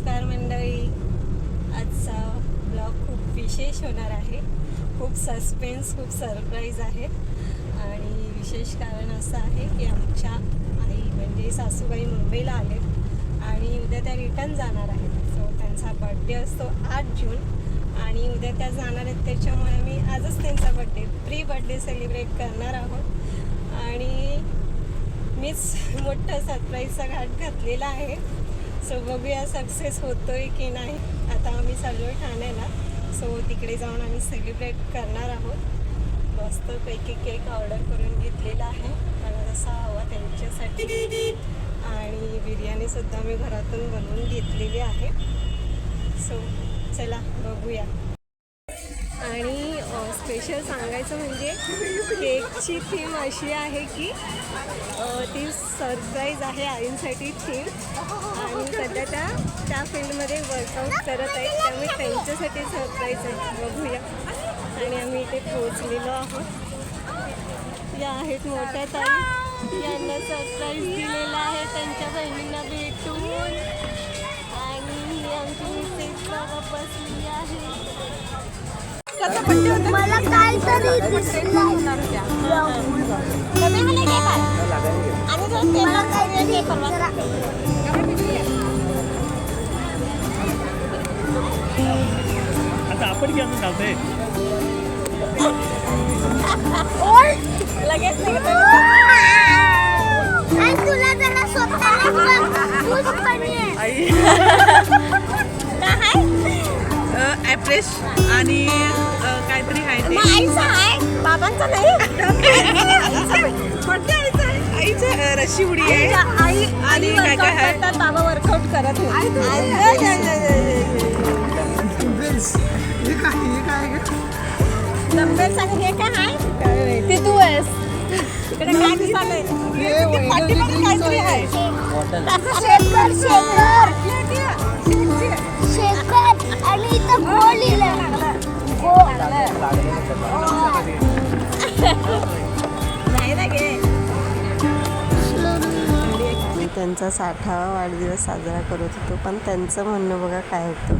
नमस्कार मंडळी. आजचा ब्लॉग खूप विशेष होणार आहे. खूप सस्पेन्स खूप सरप्राईज आहे. आणि विशेष कारण असं आहे की आमच्या आई म्हणजे सासूबाई मुंबईला आले आणि उद्या त्या रिटर्न जाणार आहेत. सो त्यांचा बड्डे असतो आठ जून आणि उद्या त्या जाणार आहेत. त्याच्यामुळे आम्ही आजच त्यांचा बड्डे प्री बड्डे सेलिब्रेट करणार आहोत. आणि मीच मोठं सरप्राईजचा घाट घातलेला आहे. सो बघूया सक्सेस होतोय की नाही. आता आम्ही चाललो ठाण्याला. सो तिकडे जाऊन आम्ही सेलिब्रेट करणार आहोत. मस्तपैकी केक ऑर्डर करून घेतलेला आहे. मला जसा हवा त्यांच्यासाठी. आणि बिर्याणीसुद्धा मी घरातून बनवून घेतलेली आहे. सो चला बघूया. आणि स्पेशल सांगायचं म्हणजे केकची थीम अशी आहे की ती सरप्राईज आहे आईंसाठी थीम आणि सध्या त्या त्या फील्डमध्ये वर्कआउट करत आहेत. त्यामुळे त्यांच्यासाठी सरप्राईज आहे. बघूया. आणि आम्ही इथे पोहोचलेलो आहोत. या आहेत मोठ्या ताई. यांना सरप्राईज दिलेला आहे त्यांच्या बहिणींना भेटून. आणि आमची मिसेस बाबा बसली आहे. मला काहीतरी दिसलं. मला काहीतरी जरा आता आपण की अजून घालतोय लगेच आणि तुला जरा स्वतःला तूच funny आहे. आई. ॲप्रेश आणि काहीतरी आहे ते. मग आईचा आहे? बाबांचा नाही? रशी उडी आहे. आई आणि काय काय वर्कआउट आहे? करतात बाबा वर्कआउट करत डंबेल्स आणि हे काय आहे? ते तू आहेस. इकडे काय काहीतरी आहे. त्यांचा साठावा वाढदिवस साजरा करत होतो पण त्यांचं म्हणणं बघा काय होतं.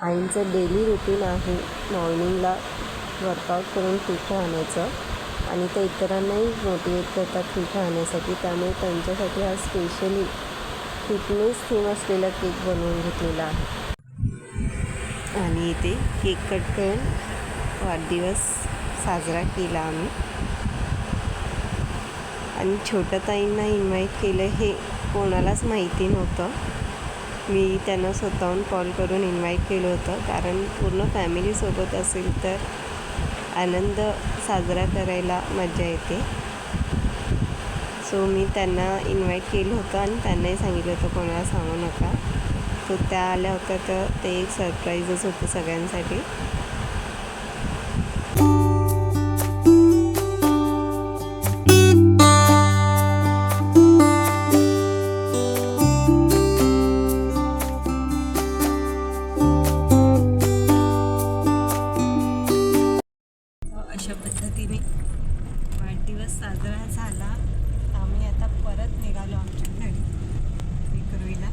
आईंचं डेली रुटीन आहे मॉर्निंगला वर्कआउट करून ठीक आणायचं आणि ते इतरांनाही मोटिवेट करतात ठीक आणण्यासाठी त्यामुळे त्यांच्यासाठी हा स्पेशली फिटनेस थीम असलेला केक बनवून घेतलेला आहे. आणि इथे केक कट करून वाढदिवस साजरा केला आम्ही. आणि छोट्या ताईंना इन्व्हाइट केलं हे कोणालाच माहिती नव्हतं. मी त्यांना स्वतःहून कॉल करून इन्व्हाइट केलं होतं. कारण पूर्ण फॅमिलीसोबत असेल तर आनंद साजरा करायला मजा येते. सो मी त्यांना इन्व्हाइट केलं होतं आणि त्यांनाही सांगितलं होतं कोणाला सांगू नका. तो त्या आल्या होत्या तर ते एक सरप्राईजच होतं सगळ्यांसाठी. अशा पद्धतीने वाढदिवस साजरा झाला. आम्ही आता परत निघालो आमच्या घरी विक्रोईला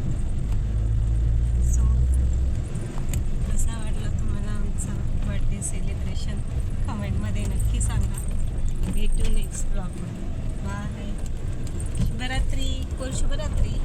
सो कसा वाटला तुम्हाला आमचा बर्थडे सेलिब्रेशन कमेंटमध्ये नक्की सांगा. भेटू नेक्स्ट ब्लॉगमध्ये बाय शुभरात्री. कोण शुभरात्री?